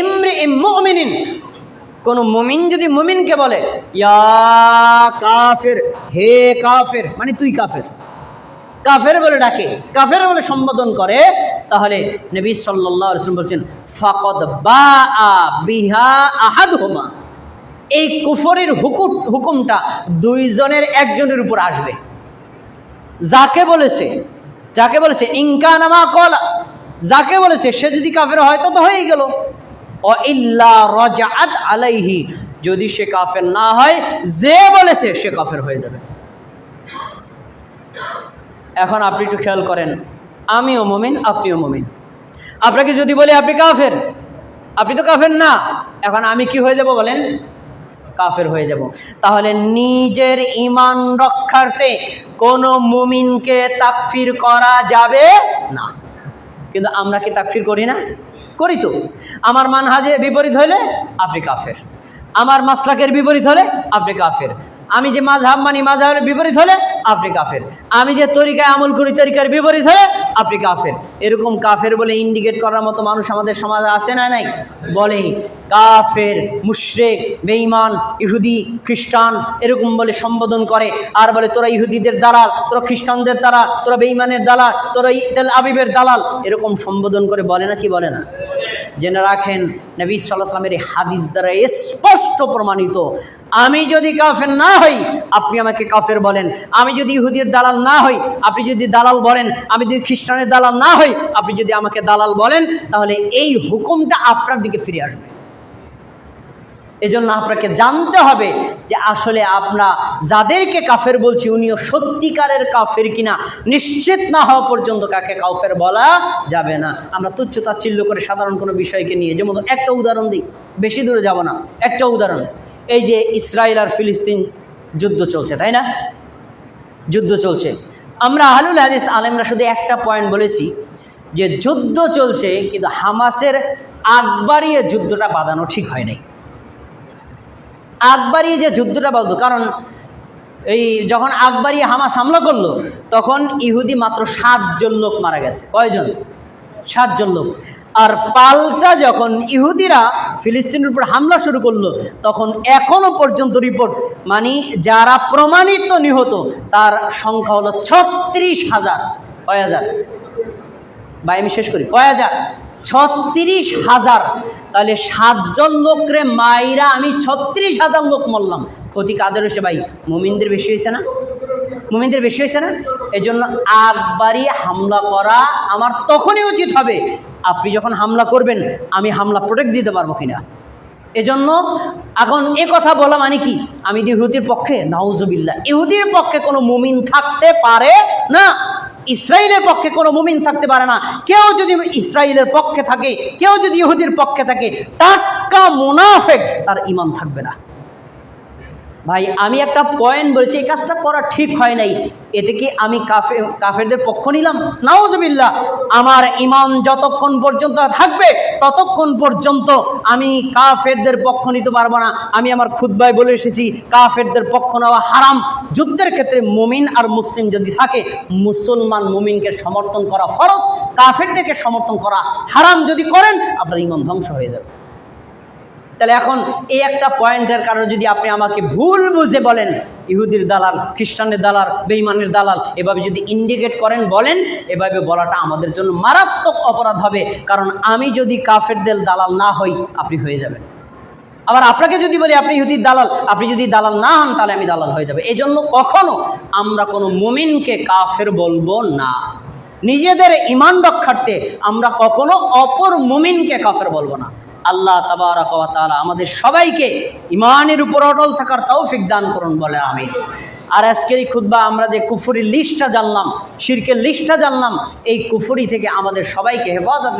ইমরি মুমিনিন। কোন মুমিন যদি মুমিনকে বলে, ইয়া কাফের, হে কাফের মানে তুই কাফের। কাফের বলে ডাকে, কাফের বলে সম্বোধন করে, তাহলে নবী আলাইহি বলছেন, ফাকদ বা বিহা আহাদ হোমা এই কুফরের হুকুম, হুকুমটা দুইজনের একজনের উপর আসবে। যাকে বলেছে যাকে বলেছে ইনকা নামা কলা যাকে বলেছে, সে যদি কাফের হয় তো হয়েই গেল। ও ইল্লা রজাআত আলাইহি। যদি সে কাফের না হয়, যে বলেছে সে কাফের হয়ে যাবে। এখন আপনি একটু খেয়াল করেন, আমিও মমিন, আপনিও মমিন। আপনাকে যদি বলি আপনি কাফের, আপনি তো কাফের না, এখন আমি কি হয়ে যাব বলেন? কাফের হয়ে যাব। তাহলে নিজের ইমান রক্ষার্থে কোনো মুমিনকে তাকফির করা যাবে না। কিন্তু আমরা কি তাকফির করি না? করি তো। আমার মানহাজে বিপরীত হলে আপনি কাফের। আমার মাসলাকের বিপরীত হলে আপনি কাফের। আমি যে মাঝহাব মানি মাঝহাবের বিপরীত হলে আপনি কাফের। আমি যে তরিকায় আমল করি তরিকার বিপরীত হলে আপনি কাফের। এরকম কাফের বলে ইন্ডিকেট করার মতো মানুষ আমাদের সমাজে আছে না নাই? বলে কাফের, মুশরেক, বেঈমান, ইহুদি, খ্রিস্টান এরকম বলে সম্বোধন করে। আর বলে, তোরা ইহুদিদের দালাল, তোরা খ্রিস্টানদের দালাল, তোরা বেঈমানের দালাল, তোরা ই- আবিবের দালাল, এরকম সম্বোধন করে বলে না কি বলে না? জেনে রাখেন, নবী সাল্লাহ এই হাদিস দ্বারা স্পষ্ট প্রমাণিত। আমি যদি কাফের না হই, আপনি আমাকে কাফের বলেন। আমি যদি ইহুদির দালাল না হই, আপনি যদি দালাল বলেন। আমি যদি খ্রিস্টানের দালাল না হই, আপনি যদি আমাকে দালাল বলেন, তাহলে এই হুকুমটা আপনার দিকে ফিরে আসবে। এজন্য আপনাকে জানতে হবে যে আসলে আমরা যাদেরকে কাফের বলছি, উনিও সত্যিকারের কাফের কিনা, নিশ্চিত না হওয়া পর্যন্ত কাকে কাফের বলা যাবে না। আমরা তুচ্ছ তাচ্ছিল্য করে সাধারণ কোনো বিষয়কে নিয়ে, যেমন একটা উদাহরণ দিই, বেশি দূরে যাব না, একটা উদাহরণ, এই যে ইসরায়েল আর ফিলিস্তিন যুদ্ধ চলছে, তাই না? যুদ্ধ চলছে। আমরা আহলুল হাদিস আলেমরা শুধু একটা পয়েন্ট বলেছি যে যুদ্ধ চলছে, কিন্তু হামাসের আকবারিয়ে যুদ্ধটা বাঁধানো ঠিক হয় নাই। আকবরী যে যুদ্ধটা বলতো, কারণ এই যখন আকবরী হামাস হামলা করল, তখন ইহুদি মাত্র সাতজন লোক মারা গেছে। কয়জন? সাতজন লোক। আর পাল্টা যখন ইহুদিরা ফিলিস্তিনের উপর হামলা শুরু করল, তখন এখনও পর্যন্ত রিপোর্ট মানে যারা প্রমাণিত নিহত, তার সংখ্যা হলো ছত্রিশ হাজার। কয় হাজার? ভাই, আমি শেষ করি। কয় হাজার? ছত্রিশ হাজার। তাহলে সাতজন লোকরে মাইরা আমি ছত্রিশ হাজার লোক মরলাম। ক্ষতি কাদের হয়েছে ভাই? মুমিনদের বেশি হয়েছে না? মুমিনদের বেশি হয়েছে না? এই জন্য আকবারই হামলা করা আমার তখনই উচিত হবে। আপনি যখন হামলা করবেন, আমি হামলা প্রোটেক্ট দিতে পারব কিনা? এজন্য এখন এ কথা বলা মানে কি? আমি ইহুদির পক্ষে, নাউজুবিল্লাহ, ইহুদির পক্ষে কোনো মুমিন থাকতে পারে না। ইসরায়েলের পক্ষে কোনো মুমিন থাকতে পারে না। কেউ যদি ইসরায়েলের পক্ষে থাকে, কেউ যদি ইহুদির পক্ষে থাকে টাটকা মুনাফেক, তার ইমান থাকবে না। ভাই, আমি একটা পয়েন্ট বলছি, এই কাজটা করা ঠিক হয় নাই। এতে কি আমি কাফে কাফেরদের পক্ষ নিলাম? নাওজবিল্লা আমার ইমান যতক্ষণ পর্যন্ত থাকবে, ততক্ষণ পর্যন্ত আমি কাফেরদের পক্ষ নিতে পারব না। আমি আমার খুদ্বায় বলে এসেছি, কাফেরদের পক্ষ নেওয়া হারাম। যুদ্ধের ক্ষেত্রে মুমিন আর মুসলিম যদি থাকে, মুসলমান মুমিনকে সমর্থন করা ফরজ, কাফেরদেরকে সমর্থন করা হারাম। যদি করেন, আপনার ইমান ধ্বংস হয়ে যাবে। তাহলে এখন এই একটা পয়েন্টের কারণে যদি আপনি আমাকে ভুল বুঝে বলেন, ইহুদির দালাল খ্রিস্টানের দালাল বেইমানের দালাল, এভাবে যদি ইন্ডিকেট করেন, বলেন, এভাবে বলাটা আমাদের জন্য মারাত্মক অপরাধ হবে। কারণ আমি যদি কাফেরদের দালাল না হই, আপনি হয়ে যাবেন। আবার আপনাকে যদি বলি, আপনি ইহুদির দালাল, আপনি যদি দালাল না হন, তাহলে আমি দালাল হয়ে যাবে। এই জন্য কখনো আমরা কোনো মুমিনকে কাফের বলব না। নিজেদের ইমান রক্ষার্থে আমরা কখনো অপর মুমিনকে কাফের বলব না। আল্লাহ তাবারাক ওয়া আমাদের সবাইকে ইমানের উপর অটল থাকার তাও ফিকদান করুন বলে আমি আর আজকের এই খুতবা আমরা যে কুফুরির লিস্টটা জানলাম, শিরকের লিস্টটা জানলাম, এই কুফুরি থেকে আমাদের সবাইকে হেফাজত